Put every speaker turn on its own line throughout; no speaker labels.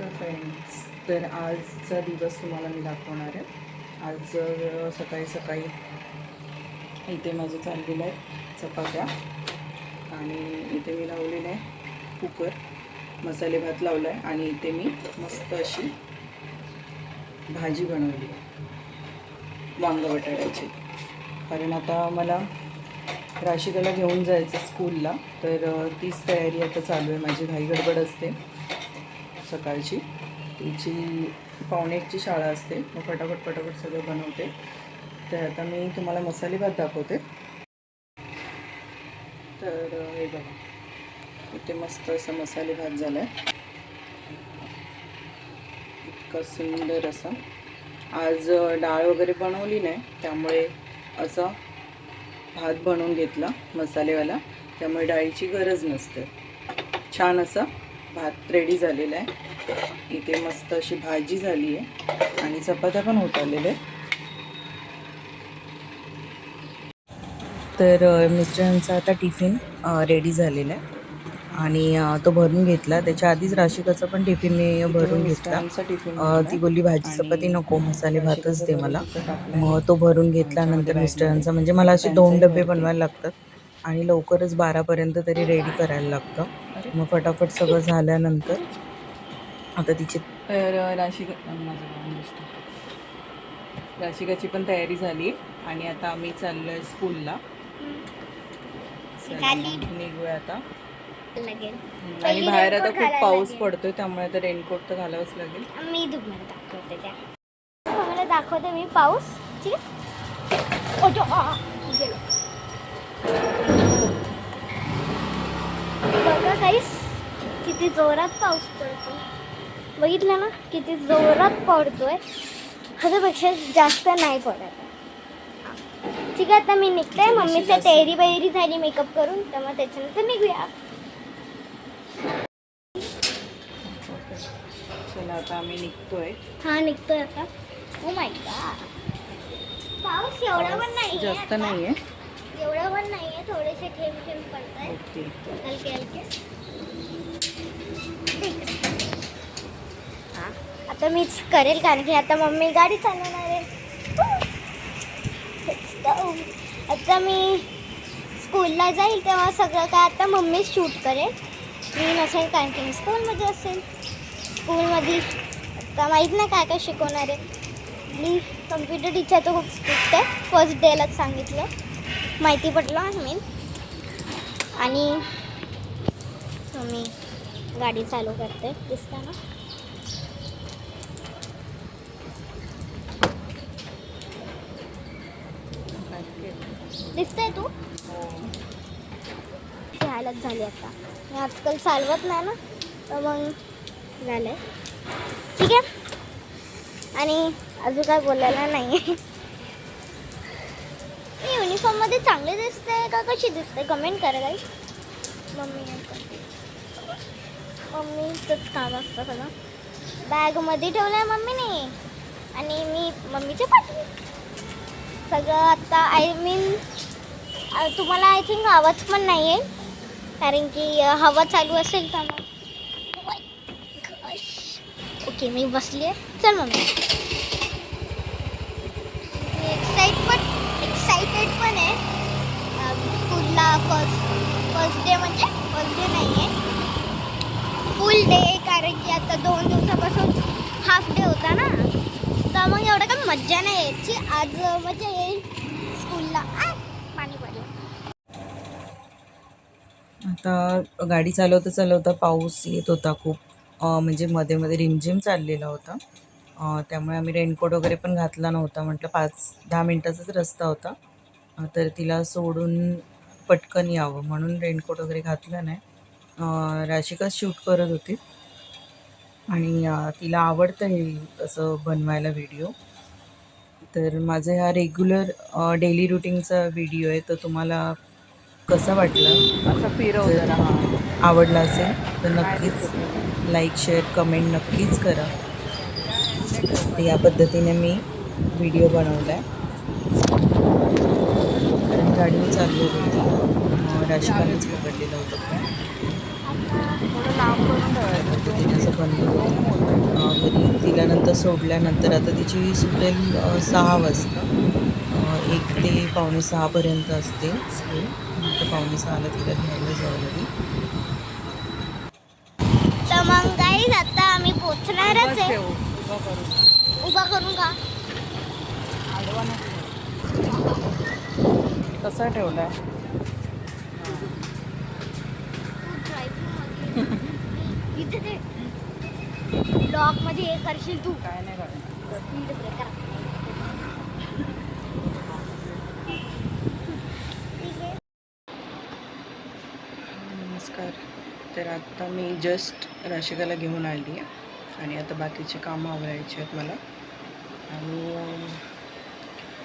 नमस्कार फ्रेंड्स तर आजचा दिवस तुम्हाला मी दाखवणार आहे. आज सकाळी सकाळी इथे माझं चाललेलं आहे चपात्या. आणि इथे मी लावलेलं आहे कुकर. मसाले भात लावला आहे आणि इथे मी मस्त अशी भाजी बनवली आहे. वांग बटाट्याची. कारण आता मला राशिकाला घेऊन जायचं स्कूलला. तर तीच तयारी आता चालू आहे. माझी घाई गडबड असते. सकाळची. तिची पावणे एकची शाळा असते. मग फटाफट फटाफट सगळं बनवते. तर आता मी तुम्हाला मसाले भात दाखवते. तर हे बघा. इथे मस्त असा मसाले भात झाला आहे इतका सुंदर असा. आज डाळ वगैरे बनवली नाही. त्यामुळे असा भात बनवून घेतला मसालेवाला. त्यामुळे डाळीची गरज नसते. छान असा भात रेडी झालेला आहे. इथे मस्त अशी भाजी झाली आहे. आणि चपात्या पण होत आलेल्या तर मिस्टरांचा आता टिफिन रेडी झालेला आहे. आणि तो भरून घेतला. त्याच्या आधीच राशिकाचा पण टिफिन मी भरून घेतला. ती बोलली भाजी चपाती नको मसाले भातच दे मला. मग तो भरून घेतला नंतर मिस्टरांचा म्हणजे मला असे दोन डबे बनवायला लागतात. आणि लवकरच बारापर्यंत तरी रेडी करायला लागतं. मग फटाफट सगळं झाल्यानंतर आता तिची तर राशिका राशिकाची पण तयारी झाली. आणि आता आम्ही चाललो आहे स्कूलला निघूया आता.
लागेल
आणि बाहेर आता खूप पाऊस पडतोय त्यामुळे आता रेनकोट तर घालावंच लागेल.
मी तुम्हाला दाखवते त्या. तुम्हाला दाखवते मी पाऊस. ठीक आहे. बघा काहीच किती जोरात पाऊस पडतो बघितलं ना? किती जोरात पडतोय. ह्याच्यापेक्षा जास्त नाही पडत. ठीक आहे आता मी निघते. मम्मीचं तयारी बैरी झाली मेकअप करून. त्यामुळे त्याच्यानंतर निघूया.
चला आता आम्ही निघतोय.
हा निघतोय आता. ओ माय गॉड पाऊस एवढा पण नाही
जास्त नाहीये.
एवढा पण नाहीये थोडेसे थेंब थेंब पडत आहे
ओके.
हलके हलके. हा. आता मीच करेल कारण की आता मम्मी गाडी चालवणार आहे. आता मी स्कूलला जाईल तेव्हा सगळं काय आता मम्मीच शूट करेल. मी नसेल कारण की मी स्कूलमध्ये असेल. स्कूलमध्ये आता माहीत नाही काय काय शिकवणार आहे. मी कम्प्युटर टीचर तर खूप स्ट्रिक्ट आहे. फर्स्ट डेलाच सांगितलं. माहिती पडलं मी. आणि मी गाडी चालू करते. दिसतं ना? दिसतंय तू? हालत झाली आता. मी आजकाल चालवत नाही ना तर मग झालंय. ठीक आहे? आणि अजून काय बोलायला नाही आहे मी युनिफॉर्ममध्ये चांगले दिसते का कशी दिसते कमेंट करा काही मम्मी मम्मीचंच काम असतं सगळं बॅगमध्ये ठेवलं आहे मम्मीने. आणि मी मम्मीच्या पाठी सगळं आत्ता आय मीन तुम्हाला आय थिंक आवाज पण नाही आहे कारण की हवा चालू असेल तर मग oh ओके मी बसली आहे चल मम्मी मी एक्साइट पण एक्साइटेड पण आहे. स्कूलला फर्स्ट फर्स्ट डे म्हणजे फर्स्ट डे नाही आहे फुल डे कारण की आता दोन दिवसापासून हाफ डे होता ना. तर मग एवढं काही मज्जा नाही यायची. आज मजा येईल स्कूलला. पाणी पडलं.
आता गाडी चालवता चालवता पाऊस येत होता खूप. म्हणजे मध्ये मध्ये रिमझिम चाललेला होता. त्यामुळे आम्ही रेनकोट वगैरे पण घातला नव्हता. म्हटलं पाच दहा मिनटाचाच रस्ता होता. तर तिला सोडून पटकन यावं म्हणून रेनकोट वगैरे घातला नाही. अं, राशिका शूट करत होती. आणि तिला आवडतं हे असं बनवायला व्हिडिओ तर माझं हा रेग्युलर डेली रुटीनचा व्हिडिओ आहे. तर तुम्हाला कसा वाटला?
असं फिरव
जर आवडला असेल तर नक्कीच लाईक शेअर कमेंट नक्कीच करा. तर या पद्धतीने मी व्हिडिओ बनवला आहे गाडीवर चालली होती. राशिकानेच पकडलेलं होतं असं बनवलं घरी तिला नंतर सोडल्यानंतर आता तिची सुटेल सहा वाजता. एक ते पावणे सहापर्यंत असते स्कूल नंतर पावणे सहाला तिला घ्यायला जावं लागेल.
तर मग गाईज आता आम्ही पोचणारच आहे. उभा करून का?
कसा ठेवला.
ब्लॉकमध्ये हे. करशील तू
काय नाही करणार.
स्पीड ब्रेकर
तर आता मी जस्ट राशिकाला घेऊन आली आहे आणि आता बाकीचे कामं आवरायचे आहेत मला. आणि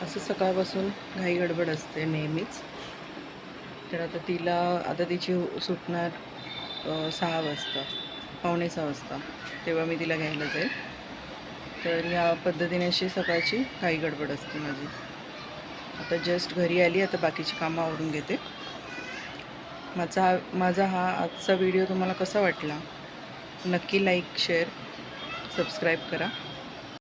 असं सकाळपासून घाई गडबड असते नेहमीच. तर आता तिला आता तिची सुटणार सहा वाजता पावणे सहा वाजता तेव्हा मी तिला घ्यायला जाईल. तर ह्या पद्धतीने अशी सकाळची घाई गडबड असते माझी. आता जस्ट घरी आली आता बाकीची कामं आवरून घेते. माझा हा माझा हा आजचा व्हिडिओ तुम्हाला कसा वाटला? नक्की लाईक शेअर सबस्क्राईब करा.